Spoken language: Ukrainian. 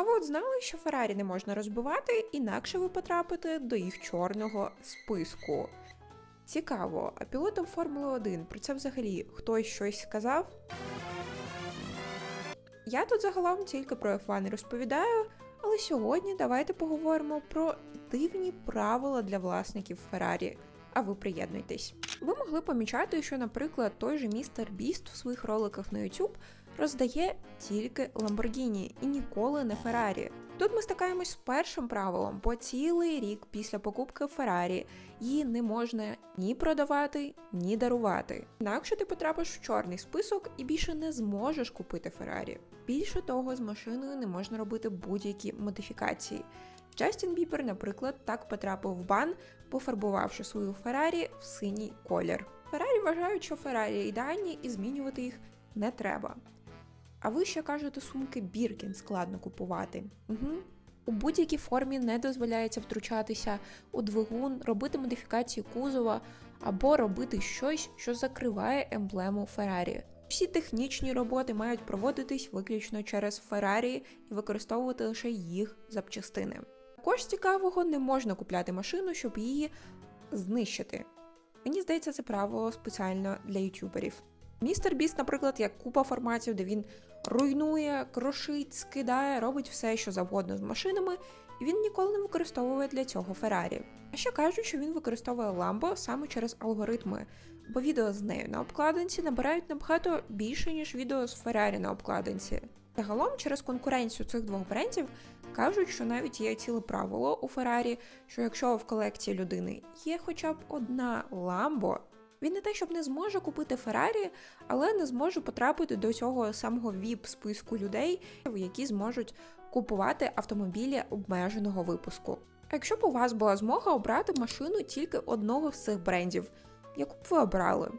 А ви от знали, що Феррарі не можна розбивати, інакше ви потрапите до їх чорного списку. Цікаво, а пілотам Формули 1 про це взагалі хтось щось сказав? Я тут загалом тільки про F1 розповідаю, але сьогодні давайте поговоримо про дивні правила для власників Феррарі. А ви приєднуйтесь. Ви могли помічати, що, наприклад, той же містер Біст в своїх роликах на YouTube роздає тільки Lamborghini і ніколи не Феррарі. Тут ми стикаємось з першим правилом, бо цілий рік після покупки Феррарі її не можна ні продавати, ні дарувати. Інакше ти потрапиш в чорний список і більше не зможеш купити Феррарі. Більше того, з машиною не можна робити будь-які модифікації. Джастін Бібер, наприклад, так потрапив в бан, пофарбувавши свою Феррарі в синій колір. Феррарі вважають, що Феррарі ідеальні і змінювати їх не треба. А ви ще кажете, сумки Біркін складно купувати. Угу. У будь-якій формі не дозволяється втручатися у двигун, робити модифікації кузова або робити щось, що закриває емблему Феррарі. Всі технічні роботи мають проводитись виключно через Феррарі і використовувати лише їх запчастини. Також цікавого не можна купляти машину, щоб її знищити. Мені здається, це правило спеціально для ютуберів. Містер Біст, наприклад, як купа форматів, де він руйнує, крошить, скидає, робить все, що завгодно з машинами, і він ніколи не використовує для цього Феррарі. А ще кажуть, що він використовує Ламбо саме через алгоритми, бо відео з нею на обкладинці набирають набагато більше, ніж відео з Феррарі на обкладинці. Загалом, через конкуренцію цих двох брендів кажуть, що навіть є ціле правило у Феррарі, що якщо в колекції людини є хоча б одна Ламбо, він не те, щоб не зможе купити Феррарі, але не зможе потрапити до цього самого vip списку людей, які зможуть купувати автомобілі обмеженого випуску. А якщо б у вас була змога обрати машину тільки одного з цих брендів, яку б ви обрали?